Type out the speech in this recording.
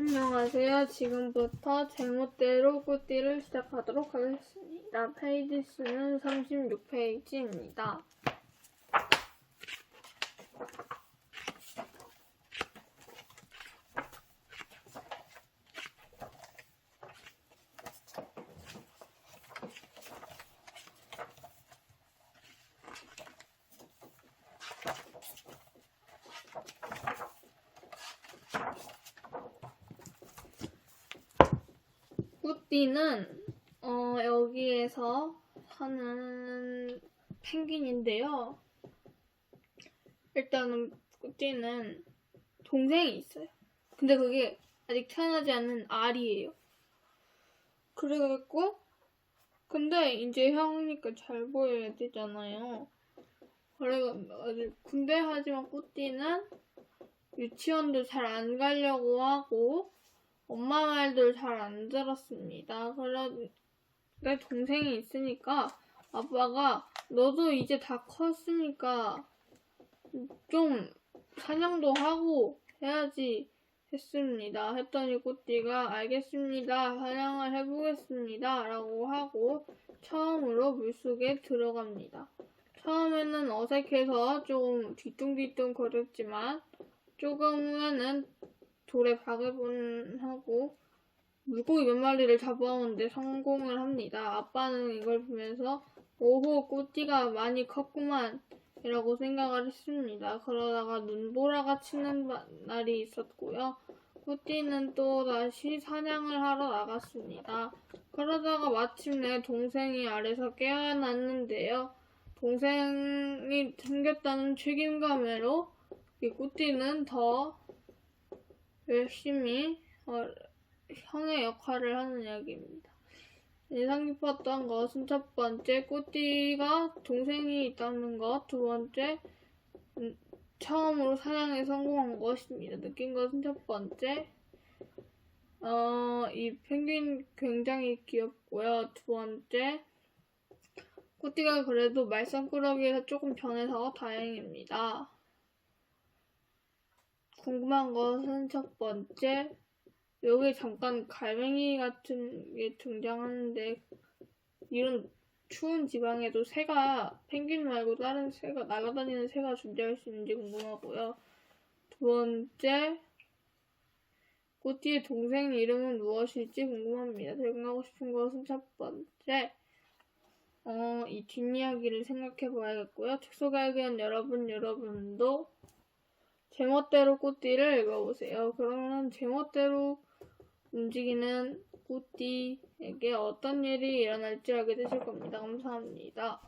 우리가 지금부터 제멋대로 꾸띠를 시작하도록 하겠습니다. 페이지 수는 36페이지입니다. 꾸띠는 어, 여기에서 사는 펭귄인데요. 일단은 꾸띠는 동생이 있어요. 근데 그게 아직 태어나지 않은 알이에요. 그래갖고 근데 이제 형이니까 잘 보여야 되잖아요. 그래가지고 근데 하지만 꾸띠는 유치원도 잘 안 가려고 하고 엄마 말도 잘안 들었습니다. 내 동생이 있으니까 아빠가 너도 이제 다 컸으니까 좀 사냥도 하고 해야지 했습니다. 했더니 꾸띠가 알겠습니다. 사냥을 해보겠습니다. 라고 하고 처음으로 물속에 들어갑니다. 처음에는 어색해서 좀 뒤뚱뒤뚱 거렸지만 조금 후에는 돌에 바글분하고 물고기 몇 마리를 잡아오는데 성공을 합니다. 아빠는 이걸 보면서 오호 꾸띠가 많이 컸구만 이라고 생각을 했습니다. 그러다가 눈보라가 치는 바- 날이 있었고요. 꾸띠는 또 다시 사냥을 하러 나갔습니다. 그러다가 마침내 동생이 아래서 깨어났는데요. 동생이 생겼다는 책임감으로 이 꾸띠는 더 열심히 어, 형의 역할을 하는 이야기입니다. 인상 깊었던 것은 첫 번째, 꾸띠가 동생이 있다는 것. 두 번째, 음, 처음으로 사냥에 성공한 것입니다. 느낀 것은 첫 번째, 어, 이 펭귄 굉장히 귀엽고요. 두 번째, 꾸띠가 그래도 말썽꾸러기에서 조금 변해서 다행입니다. 궁금한 것은 첫 번째, 여기 잠깐 갈매기 같은 게 등장하는데 이런 추운 지방에도 새가 펭귄 말고 다른 새가 날아다니는 새가 존재할 수 있는지 궁금하고요. 두 번째, 꼬띠의 동생 이름은 무엇일지 궁금합니다. 적용하고 싶은 것은 첫 번째, 어, 이 뒷이야기를 생각해 봐야겠고요. 책 소개하기엔 여러분, 여러분도 제멋대로 꾸띠를 읽어보세요. 그러면 제멋대로 움직이는 꾸띠에게 어떤 일이 일어날지 알게 되실 겁니다. 감사합니다.